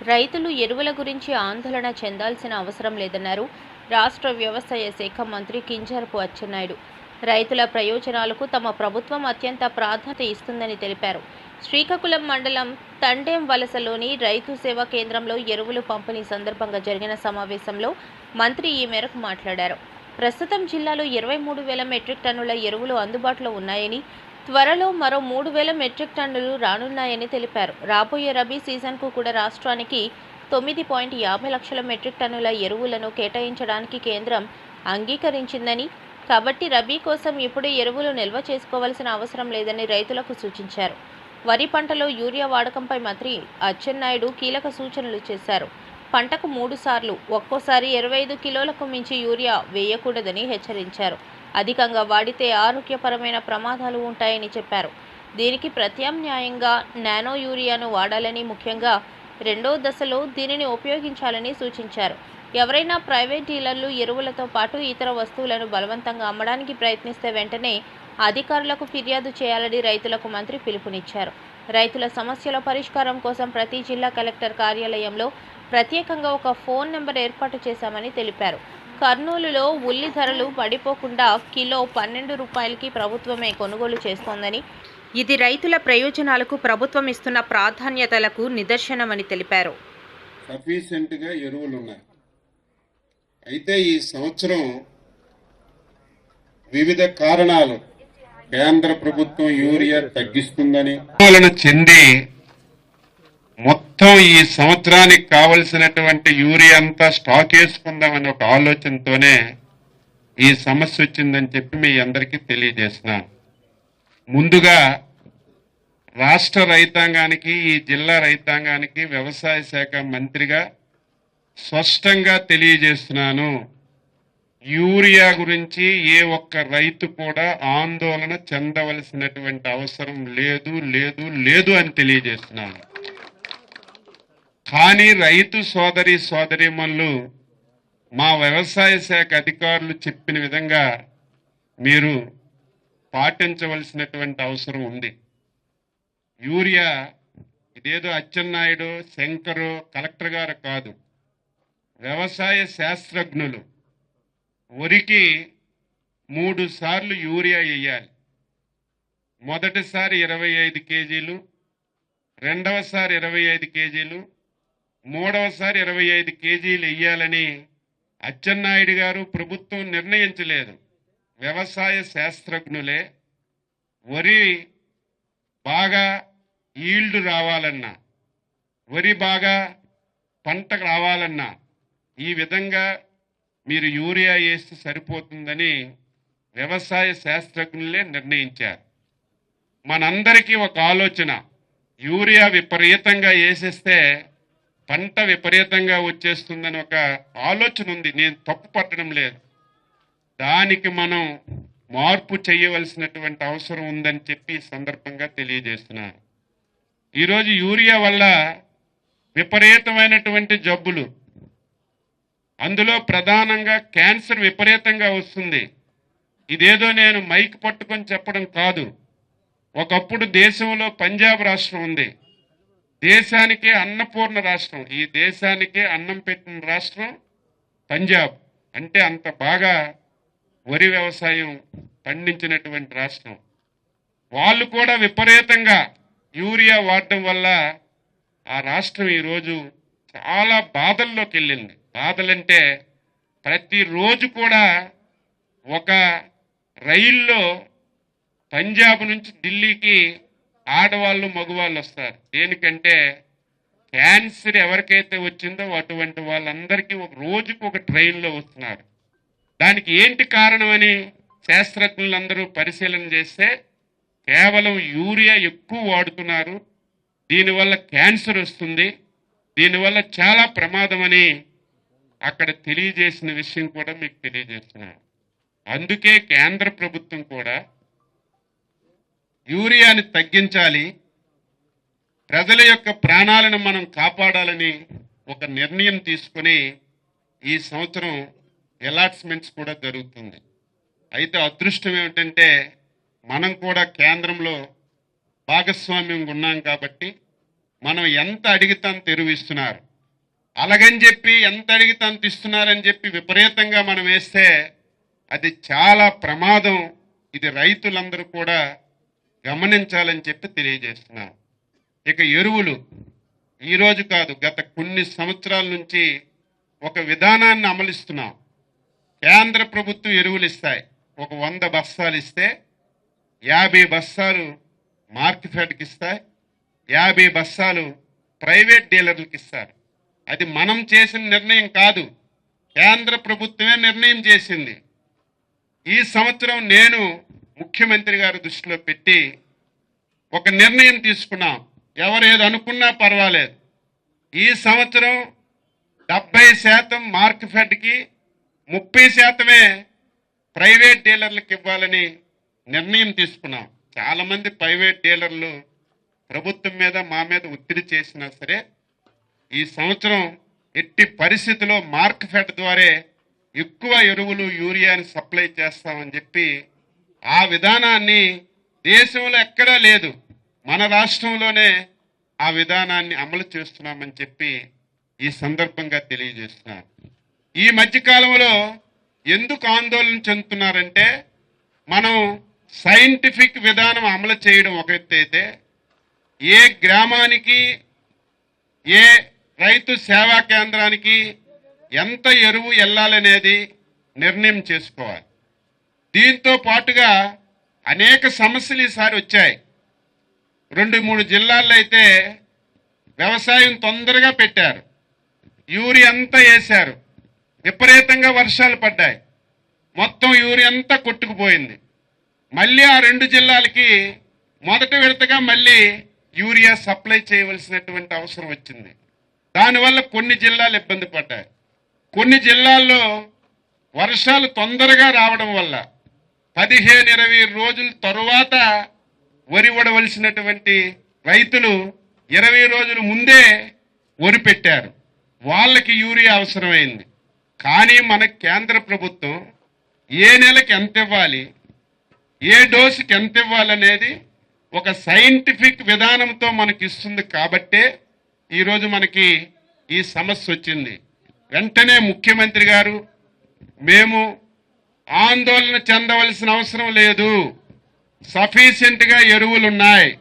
రైతులు ఎరువుల గురించి ఆందోళన చెందాల్సిన అవసరం లేదన్నారు. రాష్ట్ర వ్యవసాయ శాఖ మంత్రి కింజరపు అచ్చెన్నాయుడు. రైతుల ప్రయోజనాలకు తమ ప్రభుత్వం అత్యంత ప్రాధాన్యత ఇస్తుందని తెలిపారు. శ్రీకాకుళం మండలం తండేం వలసలోని రైతు సేవా కేంద్రంలో ఎరువులు పంపిణీ సందర్భంగా జరిగిన సమావేశంలో మంత్రి ఈ మేరకు మాట్లాడారు. ప్రస్తుతం జిల్లాలో ఇరవై మూడు వేల మెట్రిక్ టన్నుల ఎరువులు అందుబాటులో ఉన్నాయని త్వరలో మరో మూడు వేల మెట్రిక్ టన్నులు రానున్నాయని తెలిపారు. రాబోయే రబీ సీజన్కు కూడా రాష్ట్రానికి తొమ్మిది పాయింట్ యాభై లక్షల మెట్రిక్ టన్నుల ఎరువులను కేటాయించడానికి కేంద్రం అంగీకరించిందని కాబట్టి రబీ కోసం ఇప్పుడే ఎరువులు నిల్వ చేసుకోవాల్సిన అవసరం లేదని రైతులకు సూచించారు. వరి పంటలో యూరియా వాడకంపై మంత్రి అచ్చెన్నాయుడు కీలక సూచనలు చేశారు. పంటకు మూడు సార్లు ఒక్కోసారి ఇరవై ఐదు కిలోలకు మించి యూరియా వేయకూడదని హెచ్చరించారు. అధికంగా వాడితే ఆరోగ్యపరమైన ప్రమాదాలు ఉంటాయని చెప్పారు. దీనికి ప్రత్యామ్నాయంగా నానో యూరియాను వాడాలని ముఖ్యంగా రెండో దశలో దీనిని ఉపయోగించాలని సూచించారు. ఎవరైనా ప్రైవేట్ డీలర్లు ఎరువులతో పాటు ఇతర వస్తువులను బలవంతంగా అమ్మడానికి ప్రయత్నిస్తే వెంటనే అధికారులకు ఫిర్యాదు చేయాలని రైతులకు మంత్రి పిలుపునిచ్చారు. రైతుల సమస్యల పరిష్కారం కోసం ప్రతి జిల్లా కలెక్టర్ కార్యాలయంలో ప్రత్యేకంగా ఒక ఫోన్ నెంబర్ ఏర్పాటు చేశామని తెలిపారు. కర్నూలులో ఉల్లి ధరలు పడిపోకుండా కిలో పన్నెండు రూపాయలకి ప్రభుత్వమే కొనుగోలు చేస్తోందని ఇది రైతుల ప్రయోజనాలకు ప్రభుత్వం ఇస్తున్న ప్రాధాన్యతలకు నిదర్శనమని తెలిపారు. సఫిషియెంట్గా ఎరువులు ఉన్నాయి అయితే ఈ సంవత్సరం వివిధ కారణాలు కేంద్ర ప్రభుత్వం యూరియా తగ్గిస్తుందని చెంది మొత్తం ఈ సంవత్సరానికి కావలసినటువంటి యూరియా అంతా స్టాక్ వేసుకుందామని ఒక ఆలోచనతోనే ఈ సమస్య వచ్చిందని చెప్పి మీ అందరికీ తెలియజేస్తున్నాను. ముందుగా రాష్ట్ర రైతాంగానికి ఈ జిల్లా రైతాంగానికి వ్యవసాయ శాఖ మంత్రిగా స్పష్టంగా తెలియజేస్తున్నాను. యూరియా గురించి ఏ ఒక్క రైతు కూడా ఆందోళన చెందవలసినటువంటి అవసరం లేదు లేదు లేదు అని తెలియజేస్తున్నాను. కానీ రైతు సోదరి సోదరిమల్లు మా వ్యవసాయ శాఖ అధికారులు చెప్పిన విధంగా మీరు పాటించవలసినటువంటి అవసరం ఉంది. యూరియా ఇదేదో అచ్చెన్నాయుడు శంకరు కలెక్టర్ గారు కాదు. వ్యవసాయ శాస్త్రజ్ఞులు. వరికి మూడు సార్లు యూరియా వేయాలి మొదటిసారి ఇరవై ఐదు కేజీలు రెండవసారి ఇరవై ఐదు కేజీలు మూడవసారి ఇరవై ఐదు కేజీలు వెయ్యాలని అచ్చెన్నాయుడు గారు ప్రభుత్వం నిర్ణయించలేదు. వ్యవసాయ శాస్త్రజ్ఞులే వరి బాగా ఈల్డ్ రావాలన్నా వరి బాగా పంట రావాలన్నా ఈ విధంగా మీరు యూరియా వేస్తే సరిపోతుందని వ్యవసాయ శాస్త్రజ్ఞులే నిర్ణయించారు. మనందరికీ ఒక ఆలోచన యూరియా విపరీతంగా వేసేస్తే పంట విపరీతంగా వచ్చేస్తుందని ఒక ఆలోచన ఉంది. నేను తప్పు పట్టడం లేదు. దానికి మనం మార్పు చేయవలసినటువంటి అవసరం ఉందని చెప్పి సందర్భంగా తెలియజేస్తున్నాను. ఈరోజు యూరియా వల్ల విపరీతమైనటువంటి జబ్బులు. అందులో ప్రధానంగా క్యాన్సర్ విపరీతంగా వస్తుంది. ఇదేదో నేను మైక్ పట్టుకొని చెప్పడం కాదు. ఒకప్పుడు దేశంలో పంజాబ్ రాష్ట్రం ఉంది. దేశానికే అన్నపూర్ణ రాష్ట్రం. ఈ దేశానికే అన్నం పెట్టిన రాష్ట్రం పంజాబ్. అంటే అంత బాగా వరి వ్యవసాయం పండించినటువంటి రాష్ట్రం. వాళ్ళు కూడా విపరీతంగా యూరియా వాడడం వల్ల ఆ రాష్ట్రం ఈరోజు చాలా బాధల్లోకి వెళ్ళింది బాధలంటే ప్రతిరోజు కూడా ఒక రైల్లో పంజాబ్ నుంచి ఢిల్లీకి ఆడవాళ్ళు మగవాళ్ళు వస్తారు. దేనికంటే క్యాన్సర్ ఎవరికైతే వచ్చిందో అటువంటి వాళ్ళందరికీ ఒక రోజుకు ఒక ట్రైన్లో వస్తున్నారు. దానికి ఏంటి కారణమని శాస్త్రజ్ఞులందరూ పరిశీలన చేస్తే కేవలం యూరియా ఎక్కువ వాడుతున్నారు. దీనివల్ల క్యాన్సర్ వస్తుంది. దీనివల్ల చాలా ప్రమాదమని అక్కడ తెలియజేసిన విషయం కూడా మీకు తెలియజేస్తున్నాను. అందుకే కేంద్ర ప్రభుత్వం కూడా యూరియాని తగ్గించాలి. ప్రజల యొక్క ప్రాణాలను మనం కాపాడాలని ఒక నిర్ణయం తీసుకుని ఈ సంవత్సరం అలాట్స్మెంట్స్ కూడా జరుగుతుంది. అయితే అదృష్టం ఏమిటంటే మనం కూడా కేంద్రంలో భాగస్వామ్యం ఉన్నాం కాబట్టి మనం ఎంత అడిగితే అంత అలాగని చెప్పి ఎంత అడిగితే అంత ఇస్తున్నారని చెప్పి విపరీతంగా మనం వేస్తే అది చాలా ప్రమాదం. ఇది రైతులందరూ కూడా గమనించాలని చెప్పి తెలియజేస్తున్నాను. ఇక ఎరువులు ఈరోజు కాదు గత కొన్ని సంవత్సరాల నుంచి ఒక విధానాన్ని అమలిస్తున్నాం. కేంద్ర ప్రభుత్వం ఎరువులు ఇస్తాయి. ఒక వంద బస్తాలు ఇస్తే యాభై బస్తాలు మార్కెట్కి ఇస్తాయి. యాభై బస్తాలు ప్రైవేట్ డీలర్లకు ఇస్తారు. అది మనం చేసిన నిర్ణయం కాదు కేంద్ర ప్రభుత్వమే నిర్ణయం చేసింది. ఈ సంవత్సరం నేను ముఖ్యమంత్రి గారి దృష్టిలో పెట్టి ఒక నిర్ణయం తీసుకున్నాం. ఎవరు ఏది అనుకున్నా పర్వాలేదు. ఈ సంవత్సరం డెబ్బై శాతం మార్క్ ఫెడ్కి ముప్పై శాతమే ప్రైవేట్ డీలర్లకు ఇవ్వాలని నిర్ణయం తీసుకున్నాం. చాలామంది ప్రైవేట్ డీలర్లు ప్రభుత్వం మీద మా మీద ఒత్తిడి చేసినా సరే ఈ సంవత్సరం ఎట్టి పరిస్థితిలో మార్క్ ఫెడ్ ద్వారా ఎక్కువ ఎరువులు యూరియాని సప్లై చేస్తామని చెప్పి ఆ విధానాన్ని దేశంలో ఎక్కడా లేదు. మన రాష్ట్రంలోనే ఆ విధానాన్ని అమలు చేస్తున్నామని చెప్పి ఈ సందర్భంగా తెలియజేస్తున్నారు ఈ మధ్యకాలంలో ఎందుకు ఆందోళన చెందుతున్నారంటే మనం సైంటిఫిక్ విధానం అమలు చేయడం ఒక అయితే ఏ గ్రామానికి ఏ రైతు సేవా కేంద్రానికి ఎంత ఎరువు వెళ్ళాలనేది నిర్ణయం చేసుకోవాలి. దీంతో పాటుగా అనేక సమస్యలు ఈసారి వచ్చాయి. రెండు మూడు జిల్లాల్లో అయితే వ్యవసాయం తొందరగా పెట్టారు. యూరి అంతా వేశారు. విపరీతంగా వర్షాలు పడ్డాయి. మొత్తం యూరి అంతా కొట్టుకుపోయింది. మళ్ళీ ఆ రెండు జిల్లాలకి మొదటి విడతగా మళ్ళీ యూరియా సప్లై చేయవలసినటువంటి అవసరం వచ్చింది. దానివల్ల కొన్ని జిల్లాలు ఇబ్బంది పడ్డాయి. కొన్ని జిల్లాల్లో వర్షాలు తొందరగా రావడం వల్ల పదిహేను ఇరవై రోజుల తరువాత వరి వడవలసినటువంటి రైతులు ఇరవై రోజుల ముందే వరి పెట్టారు. వాళ్ళకి యూరియా అవసరమైంది. కానీ మన కేంద్ర ప్రభుత్వం ఏ నెలకి ఎంత ఇవ్వాలి ఏ డోసుకి ఎంత ఇవ్వాలనేది ఒక సైంటిఫిక్ విధానంతో మనకి ఇస్తుంది కాబట్టే ఈరోజు మనకి ఈ సమస్య వచ్చింది. వెంటనే ముఖ్యమంత్రి గారు మేము ఆందోళన చెందవలసిన అవసరం లేదు. సఫీషియంట్గా ఎరువులు ఉన్నాయి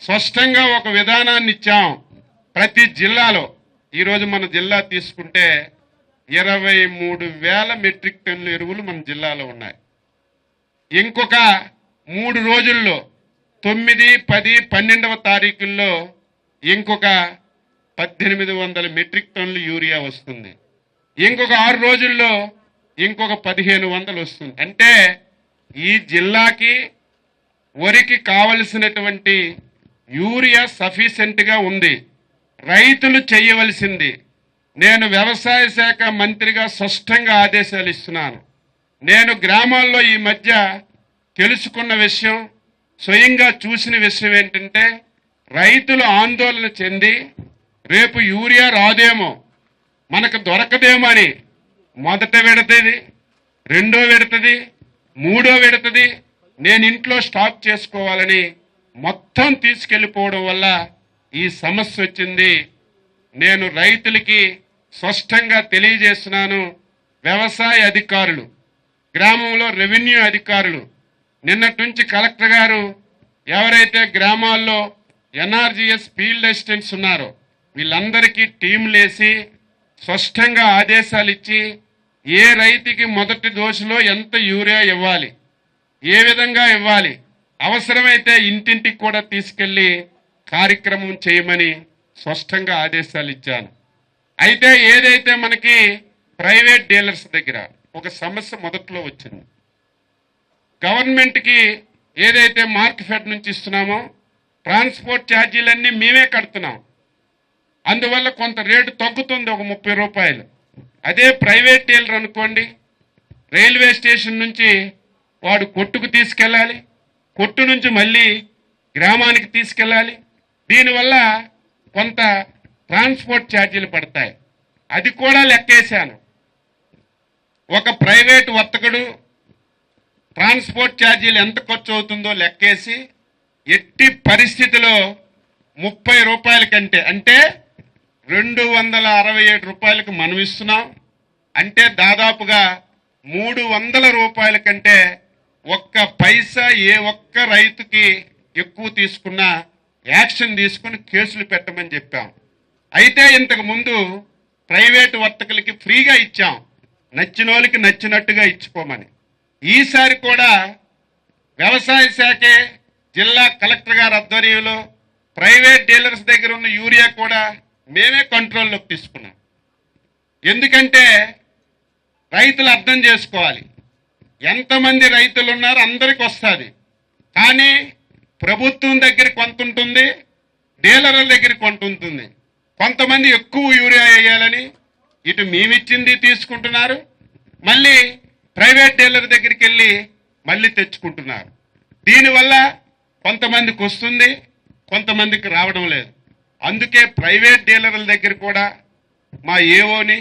స్పష్టంగా ఒక విధానాన్ని ఇచ్చాం. ప్రతి జిల్లాలో ఈరోజు మన జిల్లా తీసుకుంటే ఇరవై మూడు వేల మెట్రిక్ టన్నుల ఎరువులు మన జిల్లాలో ఉన్నాయి. ఇంకొక మూడు రోజుల్లో తొమ్మిది పది పన్నెండవ తారీఖుల్లో ఇంకొక పద్దెనిమిది వందల మెట్రిక్ టన్నులు యూరియా వస్తుంది. ఇంకొక ఆరు రోజుల్లో ఇంకొక పదిహేను వందలు వస్తుంది. అంటే ఈ జిల్లాకి వరికి కావలసినటువంటి యూరియా సఫిషియెంట్గా ఉంది. రైతులు చేయవలసింది నేను వ్యవసాయ శాఖ మంత్రిగా స్పష్టంగా ఆదేశాలు ఇస్తున్నాను. నేను గ్రామాల్లో ఈ మధ్య తెలుసుకున్న విషయం స్వయంగా చూసిన విషయం ఏంటంటే రైతులు ఆందోళన చెంది రేపు యూరియా రాదేమో మనకు దొరకదేమో అని మొదట విడతది రెండో విడతది మూడో విడతది నేను ఇంట్లో స్టాక్ చేసుకోవాలని మొత్తం తీసుకెళ్ళిపోవడం వల్ల ఈ సమస్య వచ్చింది. నేను రైతులకి స్పష్టంగా తెలియజేస్తున్నాను. వ్యవసాయ అధికారులు గ్రామంలో రెవెన్యూ అధికారులు నిన్నటి నుంచి కలెక్టర్ గారు ఎవరైతే గ్రామాల్లో ఎన్ఆర్జీఎస్ ఫీల్డ్ అసిస్టెంట్స్ ఉన్నారో వీళ్ళందరికీ టీంలేసి స్పష్టంగా ఆదేశాలు ఇచ్చి ఏ రైతుకి మొదటి దోశలో ఎంత యూరియా ఇవ్వాలి? ఏ విధంగా ఇవ్వాలి? అవసరమైతే ఇంటింటికి కూడా తీసుకెళ్ళి కార్యక్రమం చేయమని స్పష్టంగా ఆదేశాలు ఇచ్చాను. అయితే ఏదైతే మనకి ప్రైవేట్ డీలర్స్ దగ్గర ఒక సమస్య మొదట్లో వచ్చింది గవర్నమెంట్కి ఏదైతే మార్క్ ఫెడ్ నుంచి ఇస్తున్నామో ట్రాన్స్పోర్ట్ ఛార్జీలన్నీ మేమే కడుతున్నాం. అందువల్ల కొంత రేటు తగ్గుతుంది ఒక ముప్పై రూపాయలు. అదే ప్రైవేట్ డీలర్ అనుకోండి రైల్వే స్టేషన్ నుంచి వాడు కొట్టుకు తీసుకెళ్ళాలి కొట్టు నుంచి మళ్ళీ గ్రామానికి తీసుకెళ్ళాలి. దీనివల్ల కొంత ట్రాన్స్పోర్ట్ ఛార్జీలు పడతాయి. అది కూడా లెక్కేశాను. ఒక ప్రైవేట్ వర్తకుడు ట్రాన్స్పోర్ట్ ఛార్జీలు ఎంత ఖర్చు అవుతుందో లెక్కేసి ఎట్టి పరిస్థితిలో ముప్పై రూపాయల కంటే అంటే రెండు వందల అరవై ఏడు రూపాయలకు మనం ఇస్తున్నాం. అంటే దాదాపుగా మూడు వందల రూపాయల కంటే ఒక్క పైసా ఏ ఒక్క రైతుకి ఎక్కువ తీసుకున్న యాక్షన్ తీసుకుని కేసులు పెట్టమని చెప్పాం. అయితే ఇంతకు ముందు ప్రైవేటు వర్తకులకి ఫ్రీగా ఇచ్చాం. నచ్చిన వాళ్ళకి నచ్చినట్టుగా ఇచ్చుకోమని ఈసారి కూడా వ్యవసాయ శాఖే జిల్లా కలెక్టర్ గారి ఆధ్వర్యంలో ప్రైవేట్ డీలర్స్ దగ్గర ఉన్న యూరియా కూడా మేమే కంట్రోల్లోకి తీసుకున్నాం. ఎందుకంటే రైతులు అర్థం చేసుకోవాలి. ఎంతమంది రైతులు ఉన్నారో అందరికి వస్తుంది. కానీ ప్రభుత్వం దగ్గర కొంత ఉంటుంది డీలర్ల దగ్గర కొంత ఉంటుంది. కొంతమంది ఎక్కువ యూరియా వేయాలని ఇటు మేమిచ్చింది తీసుకుంటున్నారు. మళ్ళీ ప్రైవేట్ డీలర్ దగ్గరికి వెళ్ళి మళ్ళీ తెచ్చుకుంటున్నారు. దీనివల్ల కొంతమందికి వస్తుంది కొంతమందికి రావడం లేదు. అందుకే ప్రైవేట్ డీలర్ల దగ్గర కూడా మా ఏఓని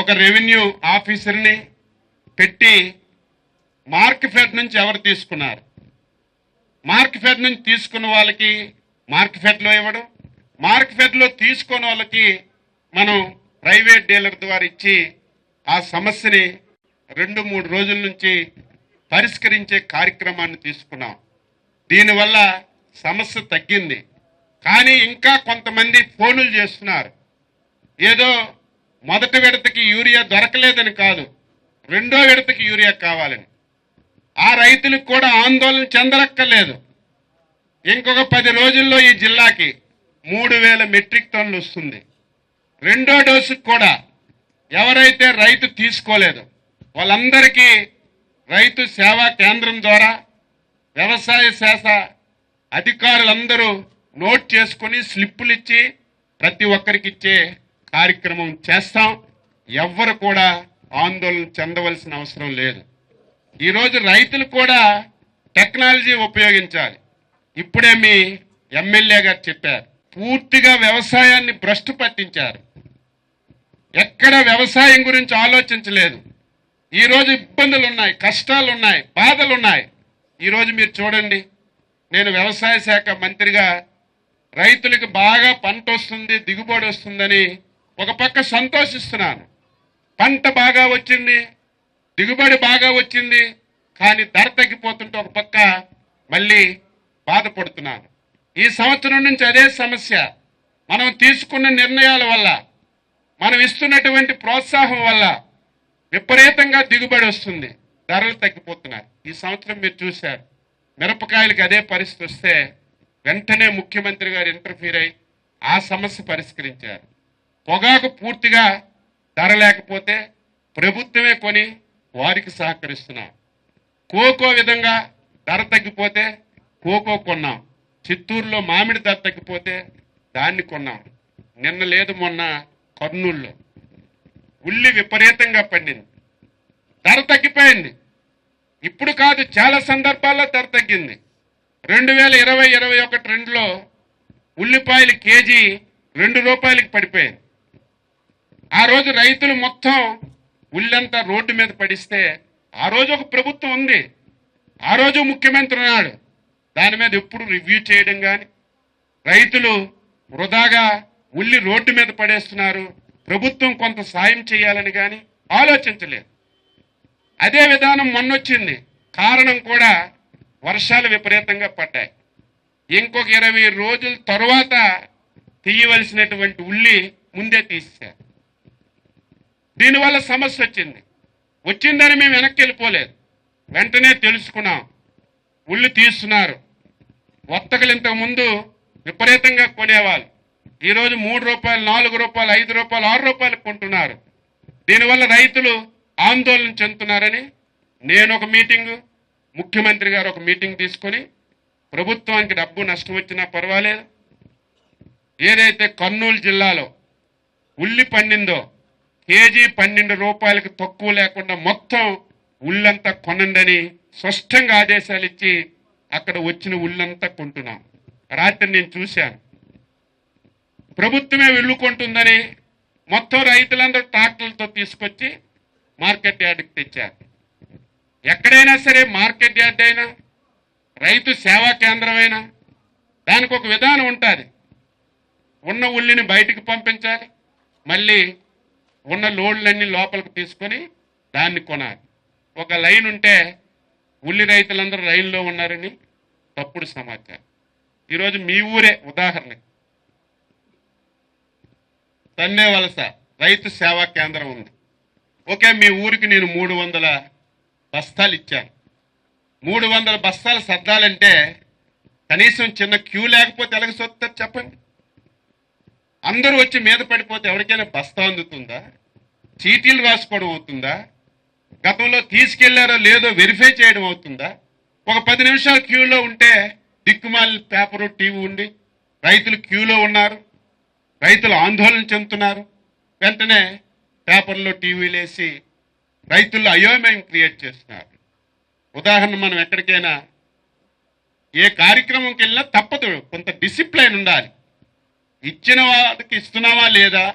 ఒక రెవెన్యూ ఆఫీసర్ని పెట్టి మార్క్ ఫెడ్ నుంచి ఎవరు తీసుకున్నారు? మార్క్ ఫెడ్ నుంచి తీసుకున్న వాళ్ళకి మార్క్ ఫెడ్లో ఇవ్వడం మార్క్ ఫెడ్లో తీసుకున్న వాళ్ళకి మనం ప్రైవేట్ డీలర్ ద్వారా ఇచ్చి ఆ సమస్యని రెండు మూడు రోజుల నుంచి పరిష్కరించే కార్యక్రమాన్ని తీసుకున్నాం. దీనివల్ల సమస్య తగ్గింది. కానీ ఇంకా కొంతమంది ఫోనులు చేస్తున్నారు. ఏదో మొదటి విడతకి యూరియా దొరకలేదని కాదు రెండో విడతకి యూరియా కావాలని. ఆ రైతులకు కూడా ఆందోళన చెందరక్కర్లేదు. ఇంకొక పది రోజుల్లో ఈ జిల్లాకి మూడు వేల మెట్రిక్ టన్నులు వస్తుంది. రెండో డోసుకు కూడా ఎవరైతే రైతు తీసుకోలేదు వాళ్ళందరికీ రైతు సేవా కేంద్రం ద్వారా వ్యవసాయ శాఖ అధికారులందరూ నోట్ చేసుకుని స్లిప్పులు ఇచ్చి ప్రతి ఒక్కరికి ఇచ్చే కార్యక్రమం చేస్తాం. ఎవ్వరు కూడా ఆందోళన చెందవలసిన అవసరం లేదు. ఈరోజు రైతులు కూడా టెక్నాలజీ ఉపయోగించాలి. ఇప్పుడే మీ ఎమ్మెల్యే గారు చెప్పారు. పూర్తిగా వ్యవసాయాన్ని భ్రష్టు పట్టించారు. ఎక్కడ వ్యవసాయం గురించి ఆలోచించలేదు. ఈరోజు ఇబ్బందులు ఉన్నాయి కష్టాలు ఉన్నాయి బాధలు ఉన్నాయి ఈరోజు మీరు చూడండి నేను వ్యవసాయ శాఖ మంత్రిగా రైతులకు బాగా పంట వస్తుంది దిగుబడి వస్తుందని ఒక పక్క సంతోషిస్తున్నాను. పంట బాగా వచ్చింది దిగుబడి బాగా వచ్చింది కానీ ధర తగ్గిపోతుంటే ఒక పక్క మళ్ళీ బాధపడుతున్నాను. ఈ సంవత్సరం నుంచి అదే సమస్య. మనం తీసుకున్న నిర్ణయాల వల్ల మనం ఇస్తున్నటువంటి ప్రోత్సాహం వల్ల విపరీతంగా దిగుబడి వస్తుంది ధరలు తగ్గిపోతున్నాయి. ఈ సంవత్సరం మీరు చూశారు. మిరపకాయలకి అదే పరిస్థితి వస్తే వెంటనే ముఖ్యమంత్రి గారు ఇంటర్ఫీర్ అయి ఆ సమస్య పరిష్కరించారు. పొగాకు పూర్తిగా ధర లేకపోతే ప్రభుత్వమే కొని వారికి సహకరిస్తున్నాం కోకో విధంగా ధర తగ్గిపోతే కోకో కొన్నాం. చిత్తూరులో మామిడి ధర తగ్గిపోతే దాన్ని కొన్నాం. నిన్న లేదు మొన్న కర్నూలులో. ఉల్లి విపరీతంగా పండింది. ధర తగ్గిపోయింది. ఇప్పుడు కాదు చాలా సందర్భాల్లో ధర తగ్గింది. రెండు వేల ఇరవై ఇరవై ఒకటి రెండులో ఉల్లిపాయలు కేజీ రెండు రూపాయలకి పడిపోయింది ఆ రోజు రైతులు మొత్తం ఉల్లంతా రోడ్డు మీద పడిస్తే ఆ రోజు ఒక ప్రభుత్వం ఉంది. ఆ రోజు ముఖ్యమంత్రి ఉన్నాడు. దాని మీద ఎప్పుడు రివ్యూ చేయడం కానీ రైతులు వృధాగా ఉల్లి రోడ్డు మీద పడేస్తున్నారు ప్రభుత్వం కొంత సాయం చేయాలని కానీ ఆలోచించలేదు. అదే విధానం మొన్నొచ్చింది. కారణం కూడా వర్షాలు విపరీతంగా పడ్డాయి. ఇంకొక ఇరవై రోజుల తర్వాత తీయవలసినటువంటి ఉల్లి ముందే తీసేశారు. దీనివల్ల సమస్య వచ్చింది. వచ్చిందని మేము వెనక్కి వెళ్ళిపోలేదు. వెంటనే తెలుసుకున్నాం. ఉల్లి తీస్తున్నారు. వర్తకులు ఇంతకుముందు విపరీతంగా కొనేవాళ్ళు. ఈరోజు మూడు రూపాయలు నాలుగు రూపాయలు ఐదు రూపాయలు ఆరు రూపాయలు కొంటున్నారు. దీనివల్ల రైతులు ఆందోళన చెందుతున్నారని నేను ఒక మీటింగు ముఖ్యమంత్రి గారు ఒక మీటింగ్ తీసుకొని ప్రభుత్వానికి డబ్బు నష్టం వచ్చినా పర్వాలేదు. ఏదైతే కర్నూలు జిల్లాలో ఉల్లి పండిందో కేజీ పన్నెండు రూపాయలకు తక్కువ లేకుండా మొత్తం ఉల్లంతా కొనండని స్పష్టంగా ఆదేశాలు ఇచ్చి అక్కడ వచ్చిన ఉల్లంతా కొంటున్నాం. రాత్రి నేను చూశాను. ప్రభుత్వమే వెళ్ళుకుంటుందని మొత్తం రైతులందరూ ట్రాక్టర్లతో తీసుకొచ్చి మార్కెట్ యార్డ్కి తెచ్చారు. ఎక్కడైనా సరే మార్కెట్ యార్డ్ అయినా రైతు సేవా కేంద్రమైనా దానికి ఒక విధానం ఉంటుంది. ఉన్న ఉల్లిని బయటికి పంపించాలి మళ్ళీ ఉన్న లోడ్లన్నీ లోపలికి తీసుకొని దాన్ని కొనాలి. ఒక లైన్ ఉంటే ఉల్లి రైతులందరూ రైల్లో ఉన్నారని తప్పుడు సమాచారం. ఈరోజు మీ ఊరే ఉదాహరణ. తన్నే వలస రైతు సేవా కేంద్రం ఉంది. ఓకే మీ ఊరికి నేను మూడు వందల బస్తాలు ఇచ్చాను మూడు వందల బస్తాలు సర్దాలంటే కనీసం చిన్న క్యూ లేకపోతే ఎలాగ సొత్తారు చెప్పండి? అందరూ వచ్చి మీద పడిపోతే ఎవరికైనా బస్తా అందుతుందా? చీటీలు రాసుకోవడం అవుతుందా? గతంలో తీసుకెళ్ళారో లేదో వెరిఫై చేయడం అవుతుందా? ఒక పది నిమిషాలు క్యూలో ఉంటే దిక్కుమాలి పేపరు టీవీ ఉండి రైతులు క్యూలో ఉన్నారు రైతులు ఆందోళన చెందుతున్నారు. వెంటనే పేపర్లో టీవీలు వేసి రైతుల్లో అయోమయం క్రియేట్ చేస్తున్నారు. ఉదాహరణ మనం ఎక్కడికైనా ఏ కార్యక్రమంకి వెళ్ళినా తప్పదు కొంత డిసిప్లైన్ ఉండాలి. ఇచ్చిన వాళ్ళకి ఇస్తున్నామా లేదా?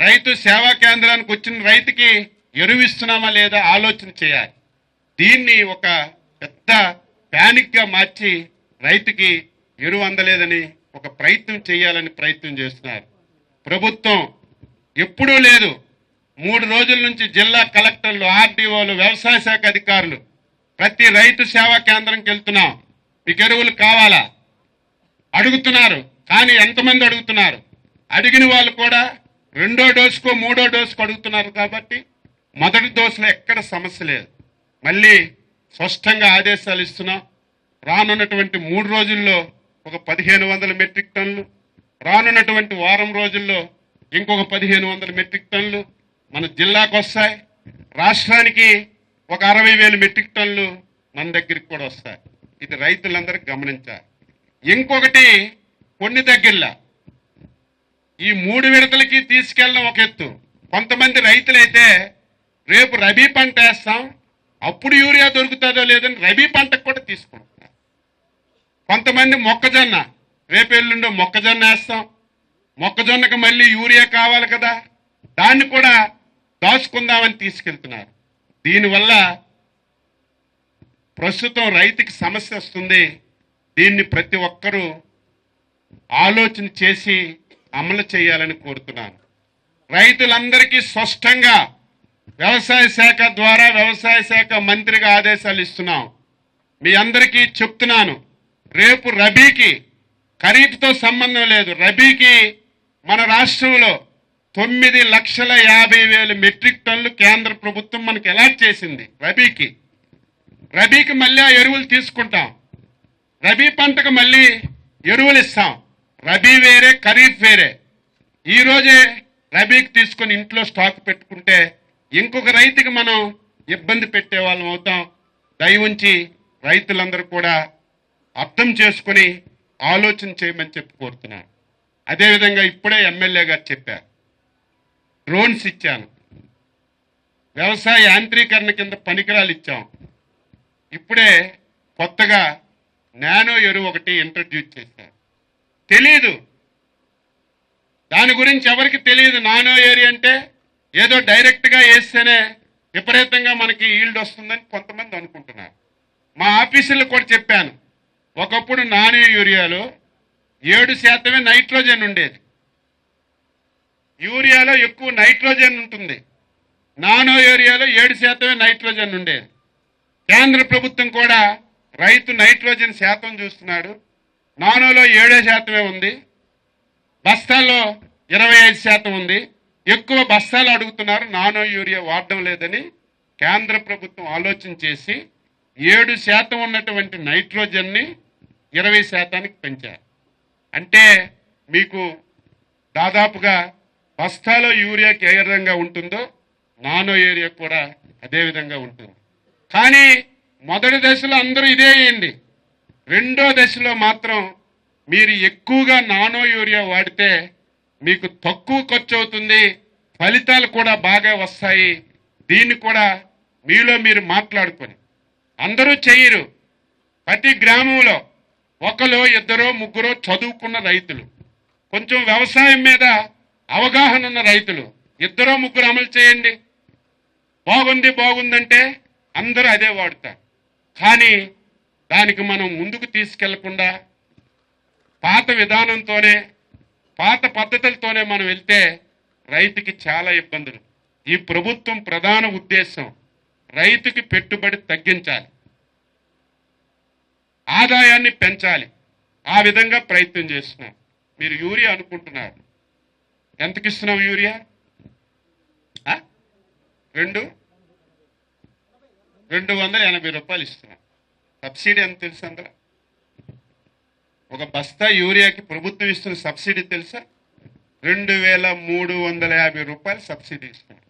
రైతు సేవా కేంద్రానికి వచ్చిన రైతుకి ఎరువిస్తున్నామా లేదా ఆలోచన చేయాలి. దీన్ని ఒక పెద్ద ప్యానిక్గా మార్చి రైతుకి ఎరువు అందలేదని ఒక ప్రయత్నం చేయాలని ప్రయత్నం చేస్తున్నారు. ప్రభుత్వం ఎప్పుడూ లేదు. మూడు రోజుల నుంచి జిల్లా కలెక్టర్లు ఆర్డీఓలు వ్యవసాయ శాఖ అధికారులు ప్రతి రైతు సేవా కేంద్రంకి వెళ్తున్నాం. మీకు ఎరువులు కావాలా? అడుగుతున్నారు. కానీ ఎంతమంది అడుగుతున్నారు? అడిగిన వాళ్ళు కూడా రెండో డోసుకో మూడో డోసుకు అడుగుతున్నారు కాబట్టి మొదటి డోసులో ఎక్కడ సమస్య లేదు. మళ్ళీ స్పష్టంగా ఆదేశాలు ఇస్తున్నాం. రానున్నటువంటి మూడు రోజుల్లో ఒక పదిహేను వందల మెట్రిక్ టన్నులు రానున్నటువంటి వారం రోజుల్లో ఇంకొక పదిహేను వందల మెట్రిక్ టన్నులు మన జిల్లాకు వస్తాయి. రాష్ట్రానికి ఒక అరవై వేల మెట్రిక్ టన్నులు మన దగ్గరికి కూడా వస్తాయి. ఇది రైతులందరూ గమనించాలి. ఇంకొకటి కొన్ని దగ్గరలా ఈ మూడు విడతలకి తీసుకెళ్ళడం ఒక ఎత్తు. కొంతమంది రైతులైతే రేపు రబీ పంట వేస్తాం. అప్పుడు యూరియా దొరుకుతుందో లేదని రబీ పంటకు కూడా తీసుకుంటున్నారు. కొంతమంది మొక్కజొన్న రేపు ఎల్లుండో మొక్కజొన్న వేస్తాం. మొక్కజొన్నకు మళ్ళీ యూరియా కావాలి కదా. దాన్ని కూడా దాచుకుందామని తీసుకెళ్తున్నారు. దీనివల్ల ప్రస్తుతం రైతుకి సమస్య వస్తుంది. దీన్ని ప్రతి ఒక్కరూ ఆలోచన చేసి అమలు చేయాలని కోరుతున్నాను. రైతులందరికీ స్పష్టంగా వ్యవసాయ శాఖ ద్వారా వ్యవసాయ శాఖ మంత్రిగా ఆదేశాలు ఇస్తున్నాం. మీ అందరికీ చెప్తున్నాను. రేపు రబీకి ఖరీఫ్తో సంబంధం లేదు. రబీకి మన రాష్ట్రంలో తొమ్మిది లక్షల యాభై వేల మెట్రిక్ టన్లు కేంద్ర ప్రభుత్వం మనకి అలాట్ చేసింది రబీకి. రబీకి మళ్ళీ ఆ ఎరువులు తీసుకుంటాం. రబీ పంటకు మళ్ళీ ఎరువులు ఇస్తాం. రబీ వేరే ఖరీఫ్ వేరే. ఈరోజే రబీకి తీసుకొని ఇంట్లో స్టాక్ పెట్టుకుంటే ఇంకొక రైతుకి మనం ఇబ్బంది పెట్టే వాళ్ళం అవుతాం. దయ ఉంచి రైతులందరూ కూడా అర్థం చేసుకుని ఆలోచన చేయమని చెప్పి కోరుతున్నాను. అదేవిధంగా ఇప్పుడే ఎమ్మెల్యే గారు చెప్పారు. డ్రోన్స్ ఇచ్చాను. వ్యవసాయ యాంత్రీకరణ కింద పనికిరాలు ఇచ్చాం. ఇప్పుడే కొత్తగా నానో ఎరువు ఒకటి ఇంట్రడ్యూస్ చేశారు. తెలీదు. దాని గురించి ఎవరికి తెలియదు నానో ఏరి అంటే ఏదో డైరెక్ట్గా వేస్తేనే విపరీతంగా మనకి ఈల్డ్ వస్తుందని కొంతమంది అనుకుంటున్నారు. మా ఆఫీసులో కూడా చెప్పాను. ఒకప్పుడు నానో యూరియాలో ఏడు శాతమే నైట్రోజన్ ఉండేది. యూరియాలో ఎక్కువ నైట్రోజన్ ఉంటుంది. నానో యూరియాలో ఏడు శాతమే నైట్రోజన్ ఉండేది. కేంద్ర ప్రభుత్వం కూడా రైతు నైట్రోజన్ శాతం చూస్తున్నాడు. నానోలో ఏడో శాతమే ఉంది. బస్తాల్లో ఇరవై ఐదు శాతం ఉంది. ఎక్కువ బస్తాలు అడుగుతున్నారు. నానో యూరియా వాడడం లేదని కేంద్ర ప్రభుత్వం ఆలోచన చేసి ఏడు శాతం ఉన్నటువంటి నైట్రోజన్ని ఇరవై శాతానికి పెంచారు. అంటే మీకు దాదాపుగా బస్తాలో యూరియాకి ఏ విధంగా ఉంటుందో నానో యూరియా కూడా అదే విధంగా ఉంటుంది. కానీ మొదటి దశలో అందరూ ఇదే అయ్యండి రెండో దశలో మాత్రం మీరు ఎక్కువగా నానో యూరియా వాడితే మీకు తక్కువ ఖర్చు అవుతుంది ఫలితాలు కూడా బాగా వస్తాయి. దీన్ని కూడా మీలో మీరు మాట్లాడుకొని. అందరూ చేయరు. ప్రతి గ్రామంలో ఒకరు ఇద్దరో ముగ్గురో చదువుకున్న రైతులు. కొంచెం వ్యవసాయం మీద అవగాహన ఉన్న రైతులు ఇద్దరో ముగ్గురు అమలు చేయండి. బాగుంది బాగుందంటే అందరూ అదే వాడతారు. కానీ దానికి మనం ముందుకు తీసుకెళ్ళకుండా పాత విధానంతోనే పాత పద్ధతులతోనే మనం వెళ్తే రైతుకి చాలా ఇబ్బందులు. ఈ ప్రభుత్వం ప్రధాన ఉద్దేశం రైతుకి పెట్టుబడి తగ్గించాలి. ఆదాయాన్ని పెంచాలి. ఆ విధంగా ప్రయత్నం చేస్తున్నాం. మీరు యూరియా అనుకుంటున్నారు. ఎంతకి ఇస్తున్నావు యూరియా? రెండు? రెండు వందల ఎనభై రూపాయలు ఇస్తున్నాం. సబ్సిడీ ఎంత తెలుసు అందరూ ఒక బస్తా యూరియాకి ప్రభుత్వం ఇస్తున్న సబ్సిడీ తెలుసా? రెండు వేల మూడు వందల యాభై రూపాయలు సబ్సిడీ ఇస్తున్నాం.